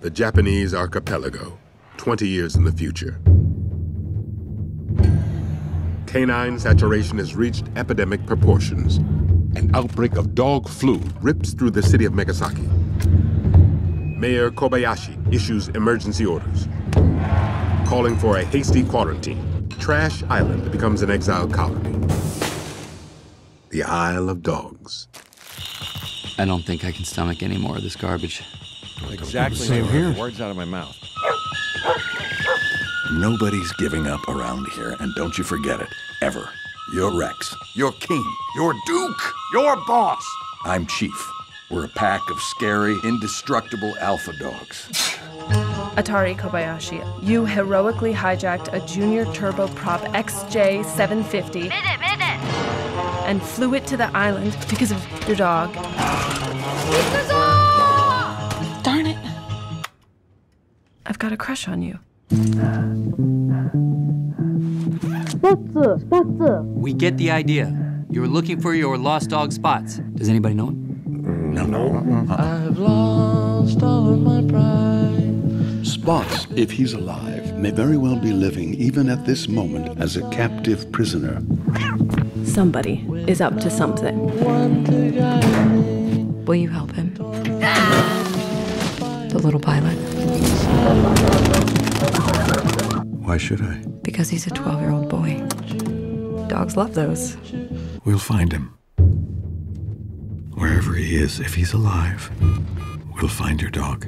the Japanese archipelago, 20 years in the future. Canine saturation has reached epidemic proportions. An outbreak of dog flu rips through the city of Megasaki. Mayor Kobayashi issues emergency orders, calling for a hasty quarantine. Trash Island becomes an exile colony. The Isle of Dogs. I don't think I can stomach any more of this garbage. Exactly. Same here. Words out of my mouth. Nobody's giving up around here, and don't you forget it, ever. You're Rex. You're king. You're duke. You're boss. I'm chief. We're a pack of scary, indestructible alpha dogs. Atari Kobayashi, you heroically hijacked a junior turboprop XJ750 and flew it to the island because of your dog. I've got a crush on you. Spots, spots. We get the idea. You were looking for your lost dog spots. Does anybody know him? No, no. Uh-uh. I've lost all of my pride. Spots, if he's alive, may very well be living even at this moment as a captive prisoner. Somebody is up to something. One to guide me. Will you help him? The little pilot. Why should I? Because he's a 12 year old boy. Dogs love those. We'll find him. Wherever he is, if he's alive, we'll find your dog.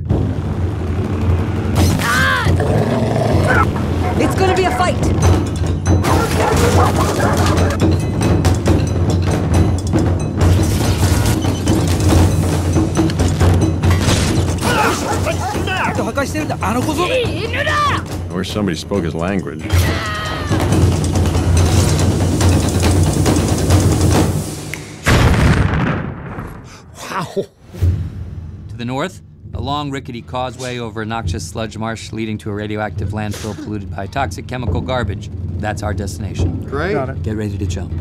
I wish somebody spoke his language. Wow. To the north, a long rickety causeway over a noxious sludge marsh leading to a radioactive landfill polluted by toxic chemical garbage. That's our destination. Great. Get ready to jump.